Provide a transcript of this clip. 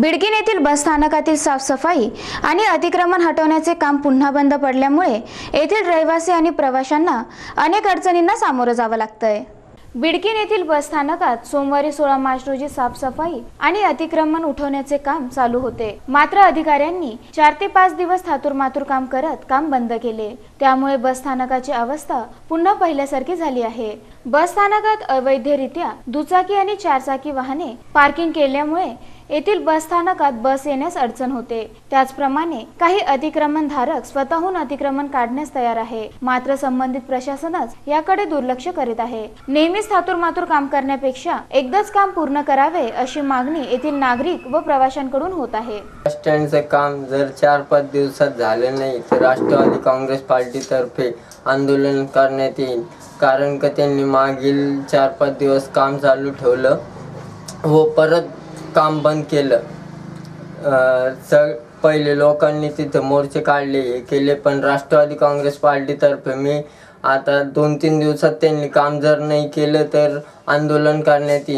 बिडकीन येथील बस स्थानकातील साफसफाई आणि अतिक्रमण हटवण्याचे काम पुन्हा बंद पडल्यामुळे येथील रहिवासी आणि प्रवाशांना अनेक अडचणींना सामोरं जावं लागतंय. बिडकीन येथील बस स्थानकात सोमवारी सोळा मार्च रोजी साफसफाई आणि अतिक्रमण उठवण्याचे काम चालू होते. मात्र अधिकाऱ्यांनी चार ते पाच दिवस थातुरमातुर काम करत काम बंद केले. त्यामुळे बस स्थानकाची अवस्था पुन्हा पहिल्यासारखी झाली आहे. बस स्थानकात अवैधरित्या दुचाकी आणि चारचाकी वाहने पार्किंग केल्यामुळे येथील बस स्थानकात बस येण्यास अडचण होते. त्याचप्रमाणे काही अतिक्रमण धारक स्वतःहून अतिक्रमण काढण्यास तयार आहे. मात्र संबंधित प्रशासनच याकडे दुर्लक्ष करीत आहे. नेहमीच थातुरमातुर काम करण्यापेक्षा एकदाच काम पूर्ण करावे अशी मागणी येथील नागरिक व प्रवाशांकडून होत आहे. बस स्टँडचं काम जर चार पाच दिवसात झालं नाही तर राष्ट्रवादी काँग्रेस पार्टीतर्फे आंदोलन करण्यात येईल. कारण का त्यांनी मागील चार पाच दिवस काम चालू ठेवलं व परत काम बंद केलं. अं, स पहिले लोकांनी तिथं मोर्चे काढले हे केले पण राष्ट्रवादी काँग्रेस पार्टीतर्फे मी आता दोन तीन दिवसात त्यांनी काम जर नाही केलं तर आंदोलन करण्यात येईल.